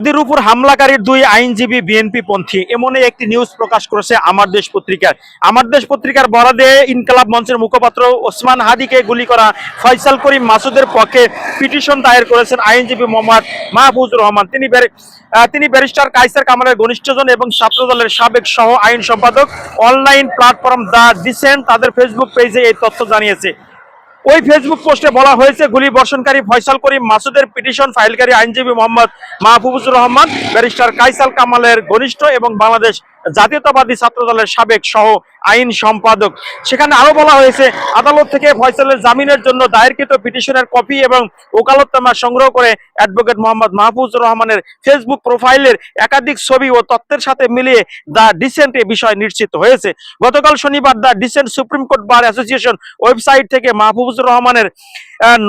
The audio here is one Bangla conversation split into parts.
মোদীর উপর হামলাকারীর দুই আইনজীবী বিএনপি পন্থী। এমনই একটি নিউজ প্রকাশ করেছে আমার দেশ পত্রিকার আমার দেশ পত্রিকার বরাদে ইনকালাব মঞ্চের মুখপাত্র ওসমান হাদিকে গুলি করা ফয়সাল করিম মাসুদের পক্ষে পিটিশন দায়ের করেছেন আইনজীবী মোহাম্মদ মাহফুজুর রহমান। তিনি তিনি ব্যারিস্টার কাইসার কামালের ঘনিষ্ঠজন এবং ছাত্রদলের সাবেক সহ আইন সম্পাদক। অনলাইন প্ল্যাটফর্ম দ্য ডিসেন্ট তাদের ফেসবুক পেজে এই তথ্য জানিয়েছে। ওই ফেসবুক পোস্টে বলা হয়েছে, গুলি বর্ষণকারী ফয়সাল করিম মাসুদের পিটিশন ফাইলকারী আইনজীবী মোহাম্মদ মাহফুজুর রহমান, ব্যারিস্টার কাইসাল কামালের ঘনিষ্ঠ এবং বাংলাদেশ জাতীয়তাবাদী ছাত্র দলের সাবেক সহ আইন সম্পাদক। সেখানে আরও বলা হয়েছে, আদালত থেকে ফয়সালের জামিনের জন্য দায়েরকৃত পিটিশনের কপি এবং ওকালতনামা সংগ্রহ করে অ্যাডভোকেট মোহাম্মদ মাহফুজুর রহমানের ফেসবুক প্রোফাইলের একাধিক ছবি ও তথ্যের সাথে মিলিয়ে দ্য ডিসেন্ট এ বিষয় নিশ্চিত হয়েছে। গতকাল শনিবার the Dissent supreme court bar association website থেকে মাহফুজুর রহমানের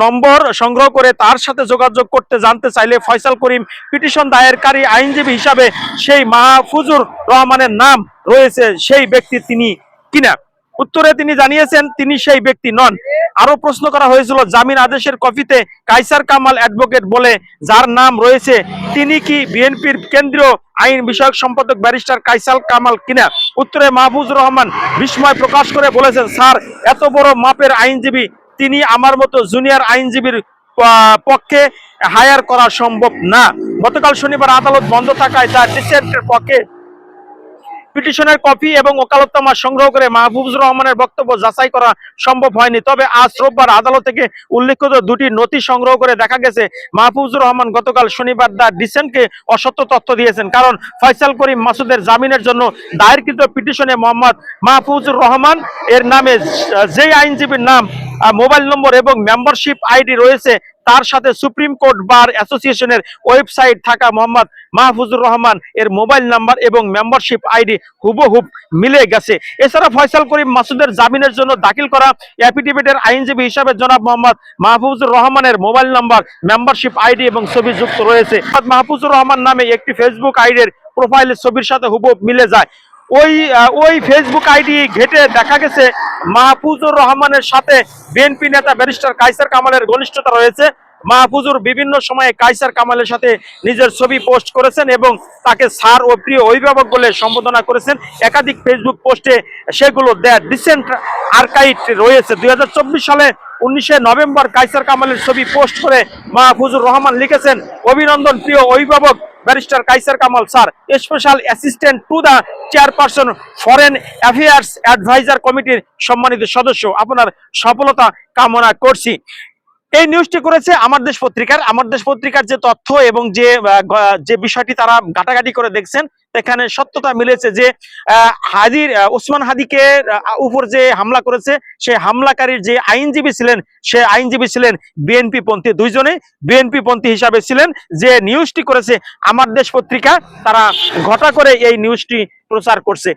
নম্বর সংগ্রহ করে তার সাথে যোগাযোগ করতে জানতে চাইলে ফয়সাল করিম পিটিশন দায়েরকারী আইনজীবী হিসাবে সেই মাহফুজুর রহমানের নাম রয়েছে সেই ব্যক্তি তিনি কিনা? উত্তরে তিনি জানিয়েছেন, তিনি সেই ব্যক্তি নন। আরও প্রশ্ন করা হয়েছিল, জামিন আদেশের কপিতে কাইসার কামাল অ্যাডভোকেট বলে যার নাম রয়েছে, তিনি কি বিএনপির কেন্দ্রীয় আইন বিষয়ক সম্পাদক ব্যারিস্টার কাইসাল কামাল কিনা? উত্তরে মাহফুজুর রহমান বিস্ময় প্রকাশ করে বলেছেন, স্যার, এত বড় মাপের আইনজীবী, তিনি আমার মতো জুনিয়র আইনজীবীর পক্ষে হায়ার করা সম্ভব না। গতকাল শনিবার আদালত বন্ধ থাকায় তার ডিসেন্টের পক্ষে পিটিশনের কপি এবং ওকালতনামা সংগ্রহ করে মাহবুবুর রহমানের বক্তব্য যাচাই করা সম্ভব হয়নি। তবে আজ রোববার আদালত থেকে উল্লেখিত দুটি নথি সংগ্রহ করে দেখা গেছে মাহফুজুর রহমান গতকাল শনিবার দা ডিসেন্টকে অসত্য তথ্য দিয়েছেন। কারণ ফয়সাল করিম মাসুদের জামিনের জন্য দায়েরকৃত পিটিশনে মোহাম্মদ মাহফুজুর রহমান এর নামে যেই আইনজীবীর নাম মোবাইল নম্বর এবং মেম্বারশিপ আইডি রয়েছে তার সাথে সুপ্রিম কোর্ট বার অ্যাসোসিয়েশনের ওয়েবসাইট থাকা মোহাম্মদ মাহফুজুর রহমান এর মোবাইল নাম্বার এবং মেম্বারশিপ আইডি হুবহুব মিলে গেছে। এছাড়া ফয়সাল করিম মাসুদের জামিনের জন্য দাখিল করা অ্যাফিডেভিটের আইনজীবী হিসাবে জনাব মোহাম্মদ মাহফুজুর রহমানের মোবাইল নাম্বার, মেম্বারশিপ আইডি এবং ছবি যুক্ত রয়েছে। মাহফুজুর রহমান নামে একটি ফেসবুক আইডির প্রোফাইলের ছবির সাথে হুবহুব মিলে যায়। ওই ওই ফেসবুক আইডি ঘেটে দেখা গেছে মাহফুজুর রহমানের সাথে বিএনপি নেতা ব্যারিস্টার কাইসার কামালের ঘনিষ্ঠতা রয়েছে। মাহফুজুর বিভিন্ন সময়ে কাইসার কামালের সাথে নিজের ছবি পোস্ট করেছেন এবং তাকে স্যার ও প্রিয় অভিভাবক বলে সম্বোধনা করেছেন। একাধিক ফেসবুক পোস্টে সেগুলো দেয় ডিসেন্ট আর্কাইট রয়েছে। দুই হাজার চব্বিশ সালে উনিশে নভেম্বর কাইসার কামালের ছবি পোস্ট করে মাহফুজুর রহমান লিখেছেন, অভিনন্দন প্রিয় অভিভাবক barrister Kaisar Kamal sir special assistant to the chairperson foreign affairs adviser কমিটির সম্মানিত সদস্য। আপনার সফলতা কামনা করছি। এই নিউজটি করেছে আমার দেশ পত্রিকার। আমার দেশ পত্রিকার যে তথ্য এবং যে যে বিষয়টি তারা ঘাটাঘাটি করে দেখছেন এখানে সত্যতা মিলেছে যে হাদির ওসমান হাদিকে উপর যে হামলা করেছে সে হামলাকারীর যে আইনজীবী ছিলেন, সে আইনজীবী ছিলেন বিএনপি পন্থী দুইজনে। বিএনপি পন্থী হিসাবে ছিলেন যে নিউজটি করেছে আমার দেশ পত্রিকা, তারা ঘটা করে এই নিউজটি প্রচার করছে।